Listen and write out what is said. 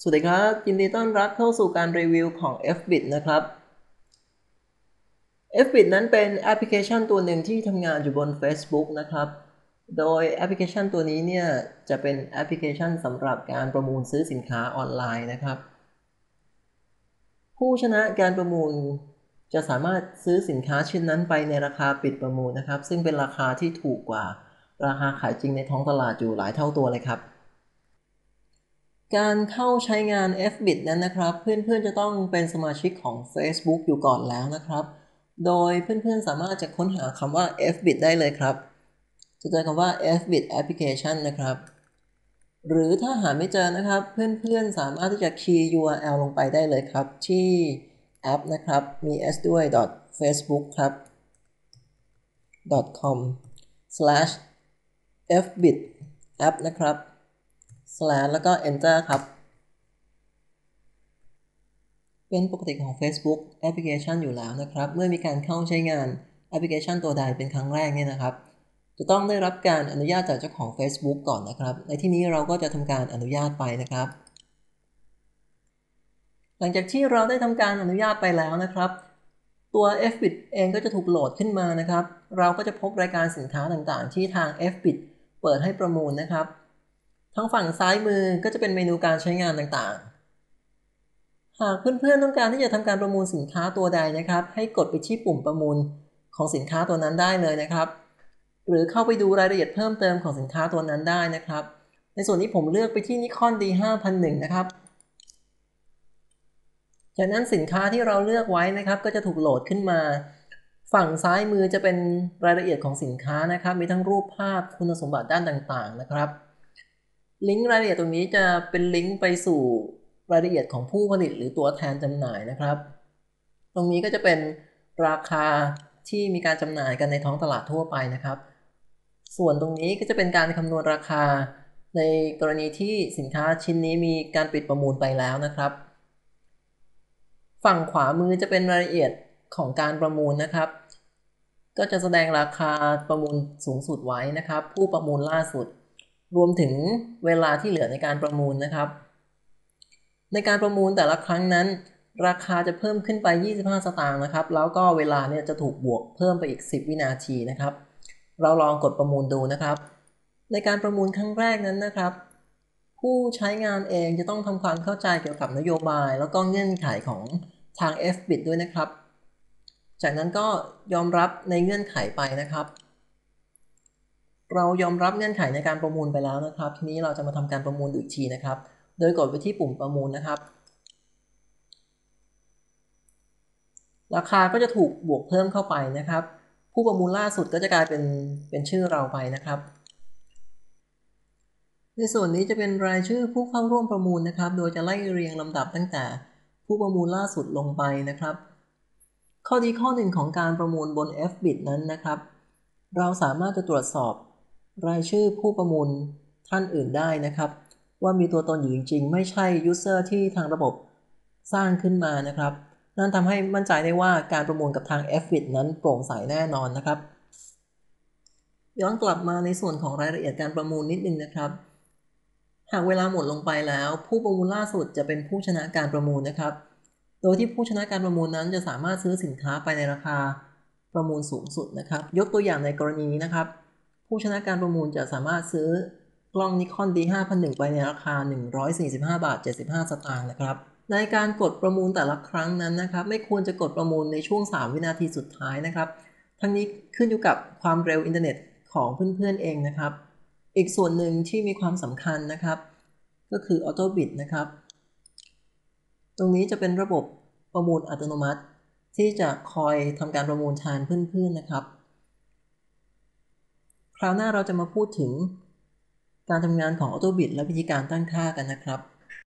สวัสดีครับยินดีต้อนรับเข้าสู่การรีวิวของ FBit นะครับ FBit นั้นเป็นแอปพลิเคชันตัวหนึ่งที่ทำงานอยู่บน Facebook นะครับ โดยแอปพลิเคชันตัวนี้เนี่ยจะเป็นแอปพลิเคชันสำหรับการประมูลซื้อสินค้าออนไลน์นะครับ ผู้ชนะการประมูลจะสามารถซื้อสินค้าชิ้นนั้นไปในราคาปิดประมูลนะครับ ซึ่งเป็นราคาที่ถูกกว่าราคาขายจริงในท้องตลาดอยู่หลายเท่าตัวเลยครับ การเข้าใช้งาน FBIT นั้นนะครับ เพื่อนๆจะต้องเป็นสมาชิกของ Facebook อยู่ก่อนแล้วนะครับ โดยเพื่อนๆสามารถจะค้นหาคำว่า FBIT ได้เลยครับ จะเจอคำว่า FBIT Application นะครับ หรือถ้าหาไม่เจอนะครับ เพื่อนๆสามารถที่จะคีย์ URL ลงไปได้เลยครับ ที่แอปนะครับ มี s ด้วย facebook ครับ com slash fbit app นะครับ slash แล้วก็ enter ครับ เป็นปกติของ Facebook แอปพลิเคชันอยู่แล้วนะครับ เมื่อมีการเข้าใช้งานแอปพลิเคชันตัวใดเป็นครั้งแรกเนี่ยนะครับ จะต้องได้รับการอนุญาตจากเจ้าของ Facebook ก่อนนะครับ ในที่นี้เราก็จะทำการอนุญาตไปนะครับ หลังจากที่เราได้ทำการอนุญาตไปแล้วนะครับตัว FBIT เองก็จะถูกโหลดขึ้นมานะครับ เราก็จะพบรายการสินค้าต่างๆ ที่ทาง FBIT เปิดให้ประมูลนะครับ ทางฝั่งซ้ายมือก็จะเป็นเมนูการใช้งานต่างๆ หากเพื่อนๆต้องการที่จะทำการประมูลสินค้าตัวใดนะครับ ให้กดไปที่ปุ่มประมูลของสินค้าตัวนั้นได้เลยนะครับ หรือเข้าไปดูรายละเอียดเพิ่มเติมของสินค้าตัวนั้นได้นะครับ ในส่วนนี้ผมเลือกไปที่นิคอน D5001 นะครับ จากนั้นสินค้าที่เราเลือกไว้นะครับ ก็จะถูกโหลดขึ้นมา ฝั่งซ้ายมือจะเป็นรายละเอียดของสินค้านะครับ มีทั้งรูปภาพคุณสมบัติด้านต่างๆ นะครับ ลิงก์รายละเอียดตรงนี้จะเป็นลิงก์ไปสู่รายละเอียดของผู้ผลิตหรือตัวแทนจำหน่ายนะครับ ตรงนี้ก็จะเป็นราคาที่มีการจำหน่ายกันในท้องตลาดทั่วไปนะครับ ส่วนตรงนี้ก็จะเป็นการคำนวณราคา ในกรณีที่สินค้าชิ้นนี้มีการปิดประมูลไปแล้วนะครับ ฝั่งขวามือจะเป็นรายละเอียดของการประมูลนะครับ ก็จะแสดงราคาประมูลสูงสุดไว้นะครับ ผู้ประมูลล่าสุด รวมถึงเวลาที่เหลือในการประมูลนะครับ ในการประมูลแต่ละครั้งนั้น ราคาจะเพิ่มขึ้นไป 25 สตางค์นะครับ แล้วก็เวลาเนี่ยจะถูกบวกเพิ่มไปอีก 10 วินาทีนะครับ เราลองกดประมูลดูนะครับ ในการประมูลครั้งแรกนั้นนะครับ ผู้ใช้งานเองจะต้องทำความเข้าใจเกี่ยวกับนโยบาย แล้วก็เงื่อนไขของทาง FBIT ด้วยนะครับ จากนั้นก็ยอมรับในเงื่อนไขไปนะครับ เรายอมรับเงื่อนไขในการประมูลไปแล้วนะครับ ทีนี้เราจะมาทำการประมูลอีกทีนะครับ โดยกดไปที่ปุ่มประมูลนะครับ ราคาก็จะถูกบวกเพิ่มเข้าไปนะครับ ผู้ประมูลล่าสุดก็จะกลายเป็นเป็นชื่อเราไปนะครับ ในส่วนนี้จะเป็นรายชื่อผู้เข้าร่วมประมูลนะครับ โดยจะไล่เรียงลำดับตั้งแต่ ผู้ประมูลล่าสุดลงไปนะครับ ข้อดีข้อหนึ่งของการประมูลบน FBIT นั้นนะครับเราสามารถจะตรวจสอบ รายชื่อผู้ประมูลท่านอื่นได้นะครับ ว่ามีตัวตนอยู่จริง ๆ ไม่ใช่ยูเซอร์ที่ทางระบบสร้างขึ้นมานะครับ นั่นทำให้มั่นใจได้ว่าการประมูลกับทาง f f i t นั้นโปร่งใสแน่นอนนะครับ ย้อนกลับมาในส่วนของรายละเอียดการประมูลนิดนึงนะครับ หากเวลาหมดลงไปแล้ว ผู้ประมูลล่าสุดจะเป็นผู้ชนะการประมูลนะครับ โดยที่ผู้ชนะการประมูลนั้นจะสามารถซื้อสินค้าไปในราคาประมูลสูงสุดนะครับ ยกตัวอย่างในกรณีนี้นะครับ ผู้ชนะการประมูลจะสามารถซื้อกล้องนิคอน D5001 ไปในราคา 145 บาท 75 สตางค์นะครับในการกดประมูลแต่ละครั้งนั้นนะครับ ไม่ควรจะกดประมูลในช่วง 3 วินาทีสุดท้ายนะครับ ทั้งนี้ขึ้นอยู่กับความเร็วอินเทอร์เน็ตของเพื่อนๆเองนะครับ อีกส่วนหนึ่งที่มีความสำคัญนะครับ ก็คือ Auto Bid นะครับ ตรงนี้จะเป็นระบบประมูลอัตโนมัติ ที่จะคอยทำการประมูลแทนเพื่อนๆนะครับ คราวหน้าเราจะมาพูดถึงการทำงานของ AutoBit และวิธีการตั้งค่ากันนะครับ